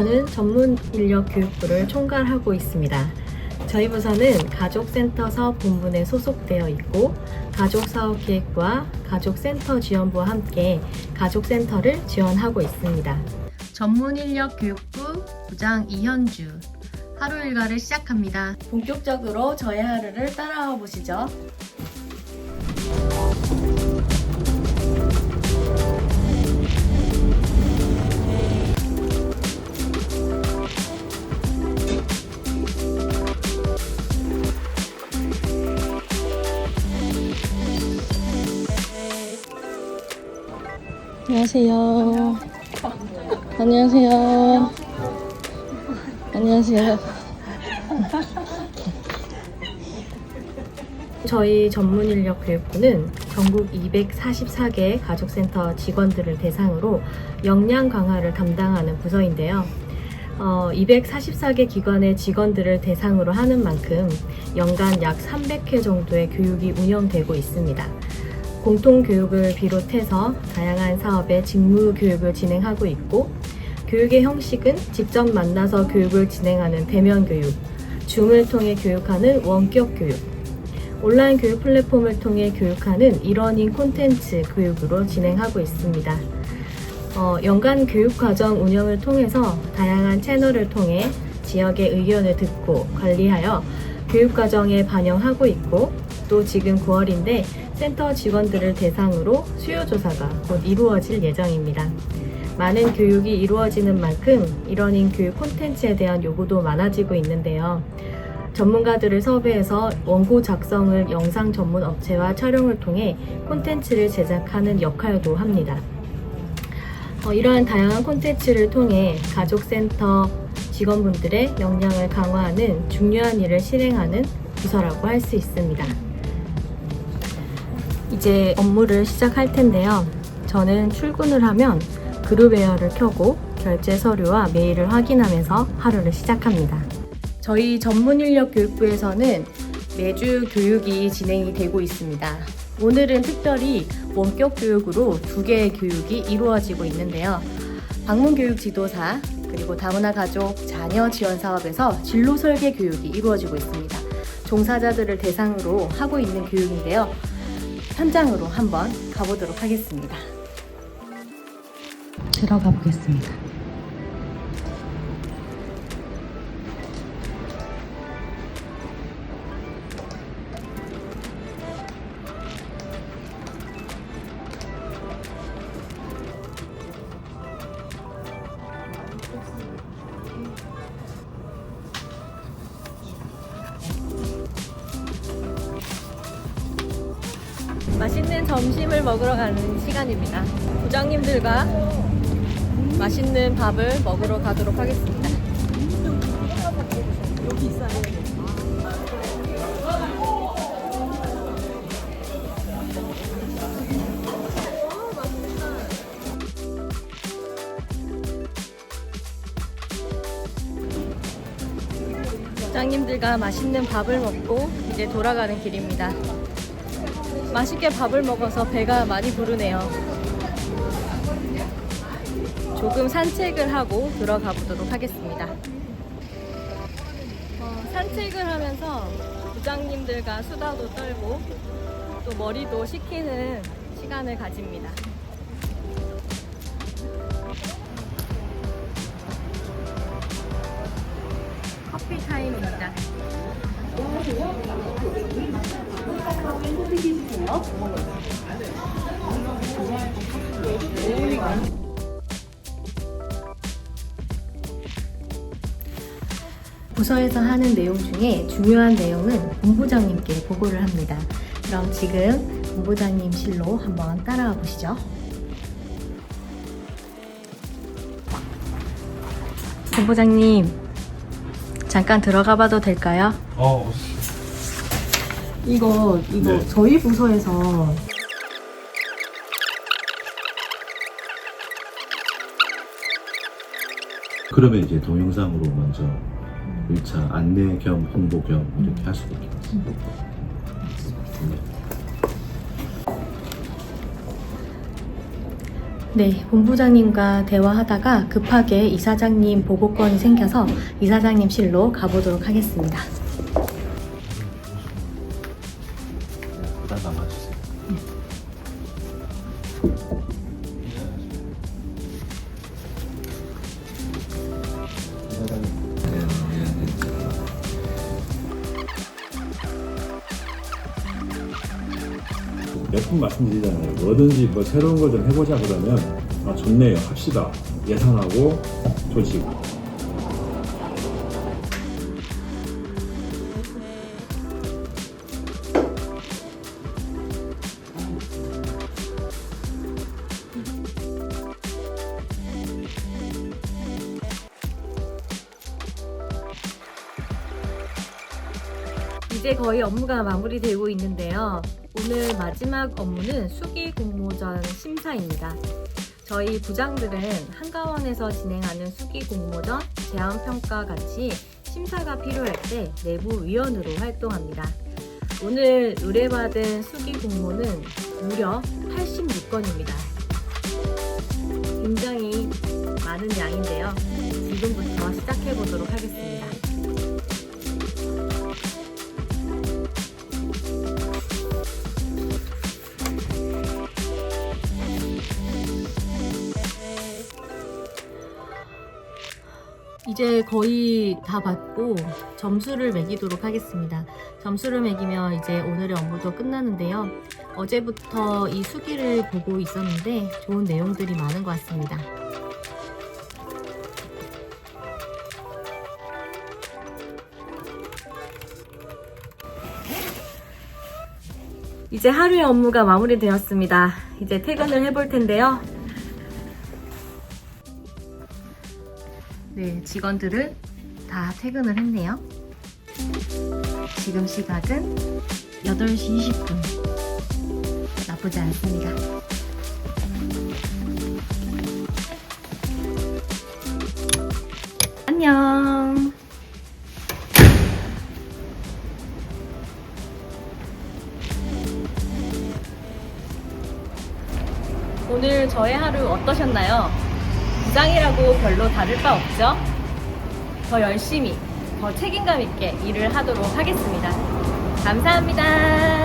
저는 전문 인력 교육부를 총괄하고 있습니다. 저희 부서는 가족센터 사업 본부에 소속되어 있고 가족사업기획부와 가족센터 지원부와 함께 가족센터를 지원하고 있습니다. 전문 인력 교육부 부장 이현주 하루 일과를 시작합니다. 본격적으로 저의 하루를 따라와 보시죠. 안녕하세요. 안녕하세요. 안녕하세요. 저희 전문 인력 교육부는 전국 244개 가족센터 직원들을 대상으로 역량 강화를 담당하는 부서인데요. 어, 244개 기관의 직원들을 대상으로 하는 만큼 연간 약 300회 정도의 교육이 운영되고 있습니다. 공통교육을 비롯해서 다양한 사업의 직무 교육을 진행하고 있고, 교육의 형식은 직접 만나서 교육을 진행하는 대면 교육, 줌을 통해 교육하는 원격 교육, 온라인 교육 플랫폼을 통해 교육하는 일원인 콘텐츠 교육으로 진행하고 있습니다. 어, 연간 교육 과정 운영을 통해서 다양한 채널을 통해 지역의 의견을 듣고 관리하여 교육과정에 반영하고 있고 또 지금 9월인데 센터 직원들을 대상으로 수요조사가 곧 이루어질 예정입니다. 많은 교육이 이루어지는 만큼 일원인 교육 콘텐츠에 대한 요구도 많아지고 있는데요. 전문가들을 섭외해서 원고 작성을 영상 전문 업체와 촬영을 통해 콘텐츠를 제작하는 역할도 합니다. 어, 이러한 다양한 콘텐츠를 통해 가족센터 직원분들의 역량을 강화하는 중요한 일을 실행하는 부서라고 할 수 있습니다. 이제 업무를 시작할 텐데요. 저는 출근을 하면 그룹웨어를 켜고 결제 서류와 메일을 확인하면서 하루를 시작합니다. 저희 전문인력교육부에서는 매주 교육이 진행이 되고 있습니다. 오늘은 특별히 원격 교육으로 두 개의 교육이 이루어지고 있는데요. 방문교육 지도사 그리고 다문화 가족 자녀 지원 사업에서 진로 설계 교육이 이루어지고 있습니다. 종사자들을 대상으로 하고 있는 교육인데요. 현장으로 한번 가보도록 하겠습니다. 들어가 보겠습니다. 맛있는 점심을 먹으러 가는 시간입니다. 부장님들과 맛있는 밥을 먹으러 가도록 하겠습니다. 부장님들과 맛있는 밥을 먹고 이제 돌아가는 길입니다. 맛있게 밥을 먹어서 배가 많이 부르네요. 조금 산책을 하고 들어가 보도록 하겠습니다. 어, 산책을 하면서 부장님들과 수다도 떨고 또 머리도 식히는 시간을 가집니다. 커피 타임입니다. 부서에서 하는 내용 중에 중요한 내용은 본부장님께 보고를 합니다. 그럼 지금 본부장님실로 한번 따라와 보시죠. 본부장님, 잠깐 들어가 봐도 될까요? 어, 이거, 이거 네. 저희 부서에서 그러면 이제 동영상으로 먼저 1차 안내 겸 홍보 겸 이렇게 할 수가 있겠습니다. 네. 네, 본부장님과 대화하다가 급하게 이사장님 보고건이 생겨서 이사장님실로 가보도록 하겠습니다. 담 담아주세요. 네, 네, 네. 몇분 말씀드리잖아요. 뭐든지 뭐 새로운 걸 좀 해보자 그러면 아 좋네요. 합시다. 예산하고 조직. 이제 거의 업무가 마무리되고 있는데요. 오늘 마지막 업무는 수기 공모전 심사입니다. 저희 부장들은 한가원에서 진행하는 수기 공모전, 제안평가 같이 심사가 필요할 때 내부 위원으로 활동합니다. 오늘 의뢰받은 수기 공모는 무려 86건입니다. 굉장히 많은 양인데요. 지금부터 시작해 보도록 하겠습니다. 이제 거의 다 받고 점수를 매기도록 하겠습니다. 점수를 매기면 이제 오늘의 업무도 끝나는데요. 어제부터 이 수기를 보고 있었는데 좋은 내용들이 많은 것 같습니다. 이제 하루의 업무가 마무리되었습니다. 이제 퇴근을 해볼 텐데요. 네, 직원들은 다 퇴근을 했네요. 지금 시각은 8시 20분. 나쁘지 않습니다. 안녕. 오늘 저의 하루 어떠셨나요? 부장이라고 별로 다를 바 없죠? 더 열심히, 더 책임감 있게 일을 하도록 하겠습니다. 감사합니다.